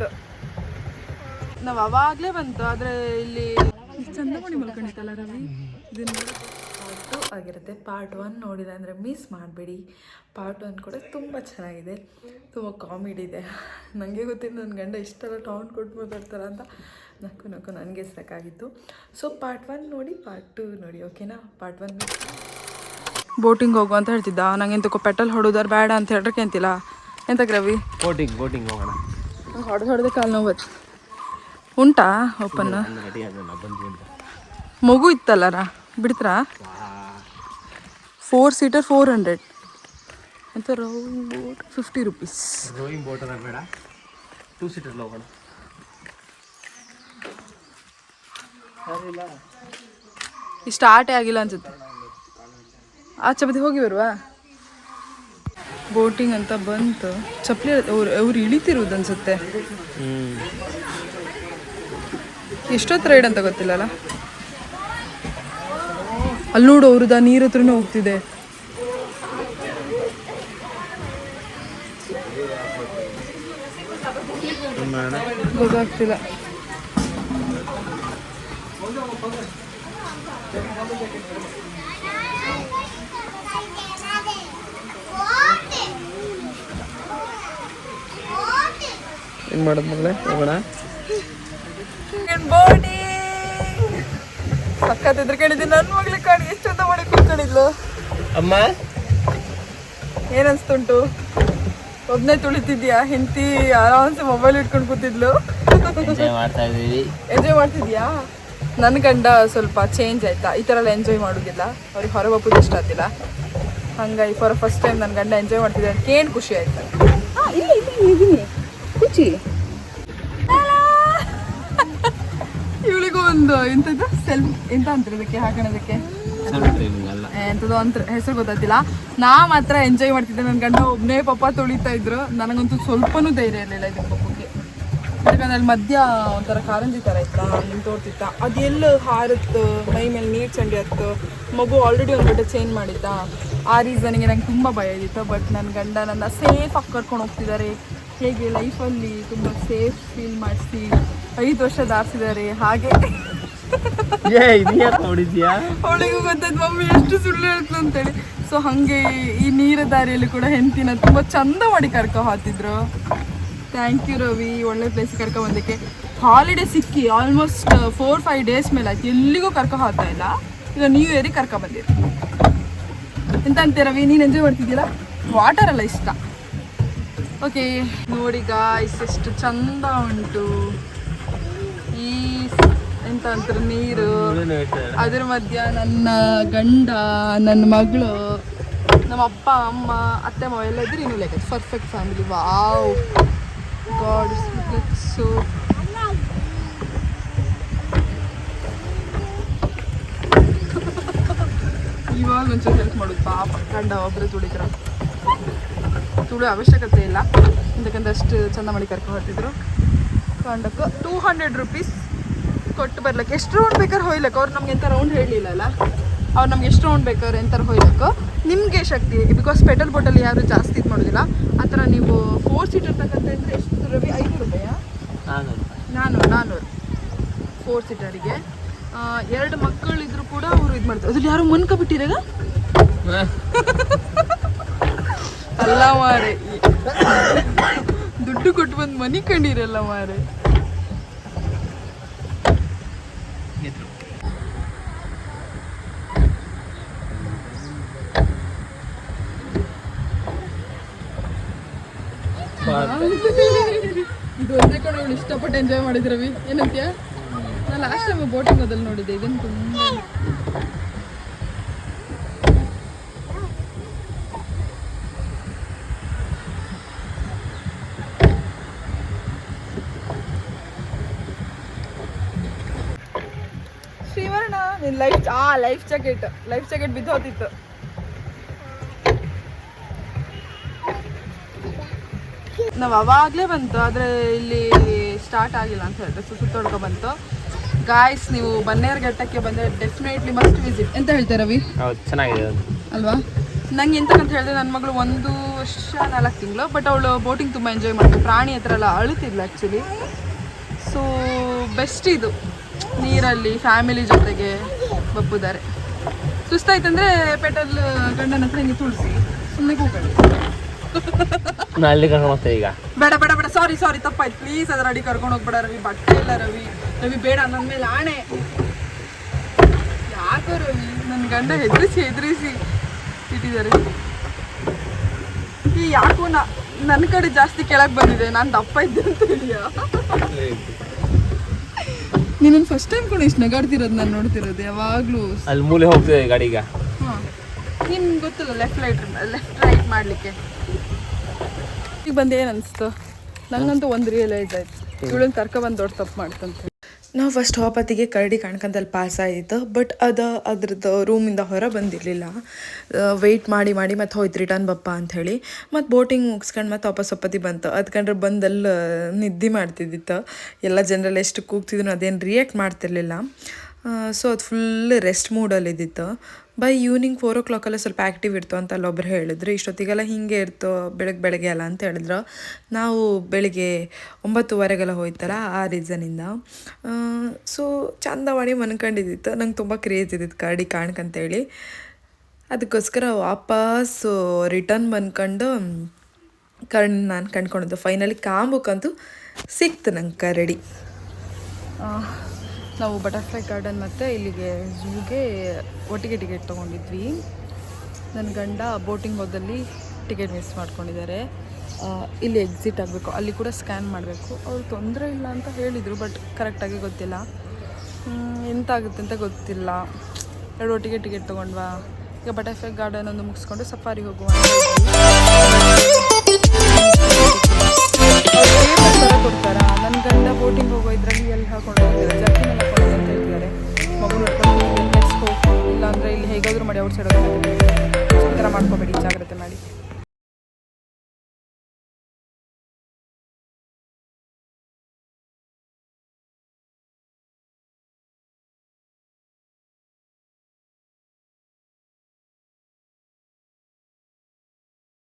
ಆಗಿತ್ತು ನಾವು ಅವಾಗಲೇ ಬಂತು ಆದರೆ ಇಲ್ಲಿ ಚಂದಮಣಿ ಮಲ್ಕೊಂಡಿತ್ತಲ್ಲ ರವಿ. ಪಾರ್ಟ್ ಟು ಆಗಿರುತ್ತೆ. ಪಾರ್ಟ್ ಒನ್ ನೋಡಿಲ್ಲ ಅಂದರೆ ಮಿಸ್ ಮಾಡಬೇಡಿ. ಪಾರ್ಟ್ ಒನ್ ಕೂಡ ತುಂಬ ಚೆನ್ನಾಗಿದೆ. ತುಂಬ ಕಾಮಿಡಿ ಇದೆ. ನನಗೆ ಗೊತ್ತಿಲ್ಲ ನನ್ನ ಗಂಡ ಇಷ್ಟೆಲ್ಲ ಟೌನ್ ಕೊಟ್ಟು ಮಾತಾಡ್ತಾರೆ ಅಂತ. ನಕ್ಕು ನಕ್ಕು ನನಗೆ ಸಾಕಾಗಿತ್ತು ಸೊ ಪಾರ್ಟ್ ಒನ್ ನೋಡಿ ಪಾರ್ಟ್ ಟು ನೋಡಿ ಓಕೆನಾ ಪಾರ್ಟ್ ಒನ್ ಬೋಟಿಂಗ್ ಹೋಗು ಅಂತ ಹೇಳ್ತಿದ್ದ. ನಂಗೆ ಎಂತಕ್ಕೋ ಪೆಟ್ರೋಲ್ ಹೊಡೋದಾರ ಬೇಡ ಅಂತ ಹೇಳ್ರಕ್ಕೆ ಅಂತಿಲ್ಲ. ಎಂತಕ್ಕೆ ರವಿ? ಬೋಟಿಂಗ್ ಬೋಟಿಂಗ್ ಹೋಗೋಣ. ಹೊಡೆದು ಹೊಡೆದು ಕಾಲು ನೋವು. ಉಂಟಾ ಓಪನ್? ಮಗು ಇತ್ತಲ್ಲ ಇತ್ತಲ್ಲರ ಬಿಡ್ತೀರಾ? ಫೋರ್ ಸೀಟರ್ ಫೋರ್ ಹಂಡ್ರೆಡ್ ಅಂತ rowing boat fifty rupees rowing boat ಅದ ಬೇಡ. ಟೂ ಸೀಟರ್ ಹೋಗೋಣ. ಇಷ್ಟು ಆಟೆ ಆಗಿಲ್ಲ ಅನ್ಸುತ್ತೆ. ಆಚೆ ಬದಿ ಹೋಗಿ ಬರುವ? ಬೋಟಿಂಗ್ ಅಂತ ಬಂತು. ಚಪ್ಪಲಿ ಅವ್ರು ಅವ್ರು ಇಳಿತಿರುವುದು ಅನ್ಸುತ್ತೆ. ಎಷ್ಟೊತ್ತು ರೈಡ್ ಅಂತ ಗೊತ್ತಿಲ್ಲಲ್ಲ? ಅಲ್ಲಿ ನೋಡು ಅವ್ರದ್ದು ನೀರ ಹತ್ರನೇ ಹೋಗ್ತಿದೆ. ಗೊತ್ತಾಗ್ತಿಲ್ಲ. ಏನು ಮಾಡೋದು ಮಗಳೇ? ಹೋಗೋಣ. ಬೋಡಿ ಸಖತ್ ಎದ್ರಕೊಂಡಿದ್ದೀನಿ ನನ್ನ ಮಗಳಿಗೆ ಕಾಣಿ ಎಷ್ಟು ಚಂದ ಮಾಡಿ ಕೂತ್ಕೊಂಡಿದ್ಲು? ಅಮ್ಮ? ಏನ್ ಅನ್ಸ್ತುಂಟು ಒಬ್ನೇ ತುಳಿತಿದ್ಯಾ? ಹೆಂಡತಿ ಆರಾಮ್ಸೆ ಮೊಬೈಲ್ ಇಟ್ಕೊಂಡು ಕೂತಿದ್ಲು? ಎಂಜಾಯ್ ಮಾಡ್ತಾ ಇದೀವಿ ಎಂಜಾಯ್ ಮಾಡ್ತಿದ್ಯಾ? ನನ್ನ ಗಂಡ ಸ್ವಲ್ಪ ಚೇಂಜ್ ಆಯ್ತಾ? ಈ ಥರ ಎಲ್ಲ ಎಂಜಾಯ್ ಮಾಡೋದಿಲ್ಲ. ಅವ್ರಿಗೆ ಹೊರಗೆ ಹೋಗೋದು ಇಷ್ಟ ಆಗ್ತಿಲ್ಲ. ಹಂಗಾಗಿ ಫಾರ್ ಫಸ್ಟ್ ಟೈಮ್ ನನ್ನ ಗಂಡ ಎಂಜಾಯ್ ಮಾಡ್ತಿದ್ದೆ ಅಂತ ಏನು ಖುಷಿ ಆಯ್ತು. ಇಲ್ಲಿ ಇದೀನಿ. ಕುಚಿ ಇವಳಿಗೂ ಒಂದು ಎಂಥದ್ದು ಸೆಲ್ಫ್ ಎಂತ ಅಂತಾರೆ ಇದಕ್ಕೆ ಹಾಕೋಣದಕ್ಕೆ ಎಂಥದ್ದು ಅಂತ ಹೆಸರು ಗೊತ್ತಾಗ್ತಿಲ್ಲ. ನಾ ಮಾತ್ರ ಎಂಜಾಯ್ ಮಾಡ್ತಿದ್ದೆ ನನ್ನ ಗಂಡ ಒಬ್ಬನೇ ಪಪ್ಪ ತೊಳಿತಾ ಇದ್ರು. ನನಗಂತೂ ಸ್ವಲ್ಪನೂ ಧೈರ್ಯ ಇರಲಿಲ್ಲ ಇದ್ರ ಪಪ್ಪಕ್ಕೆ ಯಾಕಂದ್ರೆ ಅಲ್ಲಿ ಮಧ್ಯ ಒಂಥರ ಕಾರಂಜಿ ಥರ ಇತ್ತ ನಿಂಗೆ ತೋರ್ತಿತ್ತ? ಅದೆಲ್ಲ ಹಾರತ್ತು ಮೈ ಮೇಲೆ ನೀರು ಚಂಡಿ ಹತ್ತು ಮಗು ಆಲ್ರೆಡಿ ಒಂದು ಬಟ್ಟೆ ಚೇಂಜ್ ಮಾಡಿದ್ದ. ಆ ರೀಸನ್ಗೆ ನಂಗೆ ತುಂಬ ಭಯ ಇದ್ದಿತ್ತು ಬಟ್ ನನ್ನ ಗಂಡ ನನ್ನ ಸೇಫಾಗಿ ಕರ್ಕೊಂಡು ಹೋಗ್ತಿದ್ದಾರೆ ಹೇಗೆ ಲೈಫಲ್ಲಿ ತುಂಬ ಸೇಫ್ ಫೀಲ್ ಮಾಡಿಸಿ ಐದು ವರ್ಷ ದಾರಿಸಿದ್ದಾರೆ ಹಾಗೆ? ಅವಳಿಗೂ ಗೊತ್ತಾಯ್ತು ಮಮ್ಮಿ ಎಷ್ಟು ಸುಳ್ಳು ಹೇಳ್ತು ಅಂತೇಳಿ. ಸೊ ಹಾಗೆ ಈ ನೀರ ದಾರಿಯಲ್ಲಿ ಕೂಡ ಹೆಂಡತಿನ ತುಂಬ ಚಂದ ಮಾಡಿ ಕರ್ಕೊ ಹಾತಿದ್ರು ಥ್ಯಾಂಕ್ ಯು ರವಿ. ಒಳ್ಳೆ ಪ್ಲೇಸ್ ಕರ್ಕೊ ಬಂದಕ್ಕೆ. ಹಾಲಿಡೇ ಸಿಕ್ಕಿ ಆಲ್ಮೋಸ್ಟ್ ಫೋರ್ ಫೈವ್ ಡೇಸ್ ಮೇಲೆ ಆಯ್ತು. ಎಲ್ಲಿಗೂ ಕರ್ಕೊ ಹಾಕ್ತಾ ಇಲ್ಲ. ಈಗ ನ್ಯೂ ಇಯರಿಗೆ ಕರ್ಕೊ ಬಂದಿರಿ ಎಂತ ಅಂತೆ ರವಿ? ನೀನು ಎಂಜಾಯ್ ಮಾಡ್ತಿದ್ದೀರಾ ವಾಟರ್ ಎಲ್ಲ ಇಷ್ಟ. ಓಕೆ ನೋಡಿ ಗಾಯ್ಸ್ ಎಷ್ಟು ಚಂದ ಉಂಟು. ಈ ಎಂತ ಅಂತಾರೆ ನೀರು. ಅದ್ರ ಮಧ್ಯ ನನ್ನ ಗಂಡ ನನ್ನ ಮಗಳು ನಮ್ಮ ಅಪ್ಪ ಅಮ್ಮ ಅತ್ತೆ ಮಾವ ಎಲ್ಲ ಇದ್ರೆ ಇನ್ನೂ like perfect family wow God so ಇವಾಗ ಒಂಚೂರು ಹೆಲ್ಪ್ ಮಾಡೋದು ಪಾಪ ಗಂಡ ಒಬ್ಬರು ತುಳಿದ್ರ ತುಳು ಅವಶ್ಯಕತೆ ಇಲ್ಲ. ಯಾಕಂದ್ರೆ ಅಷ್ಟು ಚಂದ ಮಾಡಿ ಕರ್ಕೊಂಡು ಹೊರಟಿದ್ರು ಕಂಡಕ್ಕೆ ಟೂ ಹಂಡ್ರೆಡ್ ರುಪೀಸ್ ಕೊಟ್ಟು ಬರ್ಲಿಕ್ಕೆ. ಎಷ್ಟು ರೌಂಡ್ ಬೇಕಾದ್ರೆ ಹೊಯ್ಲಕ್ಕೆ ಅವ್ರು ನಮ್ಗೆ ಎಂಥ ರೌಂಡ್ ಹೇಳಿಲ್ಲಲ್ಲ. ಅವ್ರು ನಮ್ಗೆ ಎಷ್ಟು ರೌಂಡ್ ಬೇಕಾದ್ರೆ ಎಂಥರ ಹೊಯ್ಲಕ್ಕೆ ನಿಮಗೆ ಶಕ್ತಿ. ಬಿಕಾಸ್ ಪೆಟ್ರೋಲ್ ಬಾಟಲ್ ಯಾರು ಜಾಸ್ತಿ ಇದು ಮಾಡೋದಿಲ್ಲ. ಆ ಥರ ನೀವು ಫೋರ್ ಸೀಟರ್ ತಗೊಂತ ಅಂದರೆ ಎಷ್ಟು ರವಿ ಐನೂರು ರೂಪಾಯಿ? ನಾನ್ನೂರು ನಾನ್ನೂರು ಫೋರ್ ಸೀಟರಿಗೆ ಎರಡು ಮಕ್ಕಳಿದ್ರು ಕೂಡ ಅವರು ಇದು ಮಾಡ್ತಾರೆ. ಅದ್ರಲ್ಲಿ ಯಾರು ಮುನ್ಕ ಬಿಟ್ಟಿರಾಗ ಅಲ್ಲ ಮಾರೆ ದುಡ್ಡು ಕೊಟ್ಟು ಬಂದು ಮನಿ ಕಂಡಿರಲ್ಲ ಮಾರೆ. ಇದು ಒಂದೇ ಕಡೆ ಇಷ್ಟಪಟ್ಟು ಎಂಜಾಯ್ ಮಾಡಿದ್ರವಿ ಏನಂತ್ಯ? ನಾನು ಲಾಸ್ಟ್ ಟೈಮ್ ಬೋಟಿಂಗ್ ಅದಲ್ಲಿ ನೋಡಿದ್ದೆ. ಇದನ್ನು ತುಂಬ ಶ್ರೀವರ್ಣ ನಿನ್ ಲೈಫ್ ಆ ಲೈಫ್ ಜಾಕೆಟ್ ಲೈಫ್ ಜಾಕೆಟ್ ಬಿದ್ದು ಹೋತಿತ್ತು. ನಾವು ಅವಾಗಲೇ ಬಂತು ಆದ್ರೆ ಇಲ್ಲಿ ಸ್ಟಾರ್ಟ್ ಆಗಿಲ್ಲ ಅಂತ ಹೇಳಿದ್ರೆ ಸುತ್ತೋಡ್ಕೊ ಬಂತು. ಗಾಯ್ಸ್ ನೀವು ಬನ್ನೇರ್ ಘಟ್ಟಕ್ಕೆ ಬಂದರೆ ಡೆಫಿನೆಟ್ಲಿ ಮಸ್ಟ್ ವಿಸಿಟ್ ಎಂತ ಹೇಳ್ತಾರೆ ರವಿ? ಚೆನ್ನಾಗಿದೆ ಅಲ್ವಾ? ನಂಗೆ ಎಂತಕ್ಕಂತ ಹೇಳಿದ್ರೆ ನನ್ನ ಮಗಳು ಒಂದು ವರ್ಷ ನಾಲ್ಕು ತಿಂಗಳು ಬಟ್ ಅವಳು ಬೋಟಿಂಗ್ ತುಂಬ ಎಂಜಾಯ್ ಮಾಡ್ತಾಳೆ. ಪ್ರಾಣಿ ಹತ್ರ ಎಲ್ಲ ಅಳುತ್ತಿದ್ಲು ಆ್ಯಕ್ಚುಲಿ ಸೊ ಬೆಸ್ಟ್ ಇದು. ನೀರಲ್ಲಿ ಫ್ಯಾಮಿಲಿ ಜೊತೆಗೆ ಬಪ್ಪುದಾರೆ. ಸುಸ್ತಾಯ್ತಂದ್ರೆ ಪೆಟ್ರೋಲ್ ಗಂಡನ ಹತ್ರ ಹಿಂಗೆ ತುಳಿಸಿ ಸುಮ್ಮನೆ ಕೂಗಳಿ ನಾ ಅಲ್ಲಿ ಕರ್ಕೊಂಡು ಹೋಗ್ತೇವೆ ಈಗ? ಬೇಡ ಬೇಡ ಬೇಡ ಸಾರಿ ಸಾರಿ ತಪ್ಪಾಯ್ತು. ಪ್ಲೀಸ್ ಅದರ ಅಡಿ ಕರ್ಕೊಂಡು ಹೋಗ್ಬೇಡ ರವಿ. ಬಟ್ಟೆ ಇಲ್ಲ ರವಿ. ರವಿ ಬೇಡ ನನ್ನ ಮೇಲೆ ಆಣೆ. ಯಾಕೋ ರವಿ? ನನ್ನ ಗಂಡ ಹೆದರಿಸಿ ಹೆದರಿಸಿ ಇಟ್ಟಿದ್ದಾರೆ. ಈ ಯಾಕೋ ನಾ ನನ್ನ ಕಡೆ ಜಾಸ್ತಿ ಕೆಳಗೆ ಬಂದಿದೆ. ನಾನು ದಪ್ಪ ಇದ್ದೆ ಅಂತ ಹೇಳಿಯಾ? ನೀನು ಫಸ್ಟ್ ಟೈಮ್ ಕೂಡ ಇಷ್ಟು ನಗಾಡ್ತಿರೋದು ನಾನು ನೋಡ್ತಿರೋದು ಯಾವಾಗಲೂ. ಅಲ್ಲಿ ಮೂಲೆ ಹೋಗ್ತಿದೆ ಗಾಡಿಗ ಹಾಂ. ನಿಮ್ಗೆ ಗೊತ್ತಲ್ಲ ಲೆಫ್ಟ್ ರೈಟ್ ಲೆಫ್ಟ್ ರೈಟ್ ಮಾಡಲಿಕ್ಕೆ. ಈಗ ಬಂದು ಏನು ಅನಿಸ್ತು? ನಂಗಂತೂ ಒಂದು ರಿಯಲೈಸ್ ಆಯ್ತು. ಇವಳನ್ನ ಕರ್ಕೊಬಂದು ದೊಡ್ಡ ತಪ್ಪು ಮಾಡ್ತಂತೆ. ನಾವು ಫಸ್ಟ್ ಹೋಪತ್ತಿಗೆ ಕರಡಿ ಕಾಣ್ಕಂತಲ್ಲಿ ಪಾಸ್ ಆಯಿತು ಬಟ್ ಅದು ಅದ್ರದ್ದು ರೂಮಿಂದ ಹೊರ ಬಂದಿರಲಿಲ್ಲ. ವೆಯ್ಟ್ ಮಾಡಿ ಮಾಡಿ ಮತ್ತೆ ಹೋಯ್ತು ರಿಟರ್ನ್ ಬಪ್ಪ ಅಂಥೇಳಿ ಮತ್ತು ಬೋಟಿಂಗ್ ಮುಗಿಸ್ಕೊಂಡು ಮತ್ತೆ ವಾಪಸ್ ಒಪ್ಪತ್ತಿ ಬಂತು. ಅದ್ಕಂಡ್ರೆ ಬಂದಲ್ಲಿ ನಿದ್ದೆ ಮಾಡ್ತಿದ್ದಿತ್ತು. ಎಲ್ಲ ಜನರಲ್ಲಿ ಎಷ್ಟು ಕೂಗ್ತಿದ್ರು ಅದೇನು ರಿಯಾಕ್ಟ್ ಮಾಡ್ತಿರ್ಲಿಲ್ಲ. ಸೊ ಅದು ಫುಲ್ ರೆಸ್ಟ್ ಮೂಡಲ್ಲಿದ್ದಿತ್ತು ಬೈ ಈವ್ನಿಂಗ್ ಫೋರ್ ಓ ಕ್ಲಾಕಲ್ಲ ಸ್ವಲ್ಪ ಆ್ಯಕ್ಟಿವ್ ಇರ್ತು ಅಂತ ಅಲ್ಲೊಬ್ರು ಹೇಳಿದ್ರು. ಇಷ್ಟೊತ್ತಿಗೆಲ್ಲ ಹಿಂಗೆ ಇರ್ತೋ ಬೆಳಗ್ಗೆ ಬೆಳಗ್ಗೆ ಅಲ್ಲ ಅಂತ ಹೇಳಿದ್ರು. ನಾವು ಬೆಳಿಗ್ಗೆ ಒಂಬತ್ತುವರೆಗೆಲ್ಲ ಹೋಯ್ತಲ್ಲ ಆ ರೀಸನಿಂದ ಸೊ ಚಂದ ಮಾಡಿ ಮನ್ಕೊಂಡಿದ್ದಿತ್ತು. ನಂಗೆ ತುಂಬ ಕ್ರೇಜ್ ಇದ್ದಿತ್ತು ಕರಡಿ ಕಾಣ್ಕಂತೇಳಿ. ಅದಕ್ಕೋಸ್ಕರ ವಾಪಸ್ಸು ರಿಟರ್ನ್ ಬಂದ್ಕೊಂಡು ಕಣ್, ನಾನು ಕಂಡ್ಕೊಂಡಿದ್ದು ಫೈನಲಿ ಕಾಂಬುಕ್ಕಂತೂ ಸಿಕ್ತು ನಂಗೆ ಕರಡಿ. ನಾವು ಬಟರ್ಫ್ಲೈ ಗಾರ್ಡನ್ ಮತ್ತು ಇಲ್ಲಿಗೆ ಝೂಗೆ ಒಟ್ಟಿಗೆ ಟಿಕೆಟ್ ತೊಗೊಂಡಿದ್ವಿ. ನನ್ನ ಗಂಡ ಬೋಟಿಂಗ್ ಹೋದಲ್ಲಿ ಟಿಕೆಟ್ ಮಿಸ್ ಮಾಡ್ಕೊಂಡಿದ್ದಾರೆ. ಇಲ್ಲಿ ಎಕ್ಸಿಟ್ ಆಗಬೇಕು. ಅಲ್ಲಿ ಕೂಡ ಸ್ಕ್ಯಾನ್ ಮಾಡಬೇಕು. ಅವ್ರು ತೊಂದರೆ ಇಲ್ಲ ಅಂತ ಹೇಳಿದರು, ಬಟ್ ಕರೆಕ್ಟಾಗಿ ಗೊತ್ತಿಲ್ಲ. ಎಂತ ಆಗುತ್ತೆ ಅಂತ ಗೊತ್ತಿಲ್ಲ. ಎರಡು ಒಟ್ಟಿಗೆ ಟಿಕೆಟ್ ತೊಗೊಂಡ್ವಾ? ಈಗ ಬಟರ್ಫ್ಲೈ ಗಾರ್ಡನ್ ಒಂದು ಮುಗಿಸ್ಕೊಂಡು ಸಫಾರಿ ಹೋಗುವ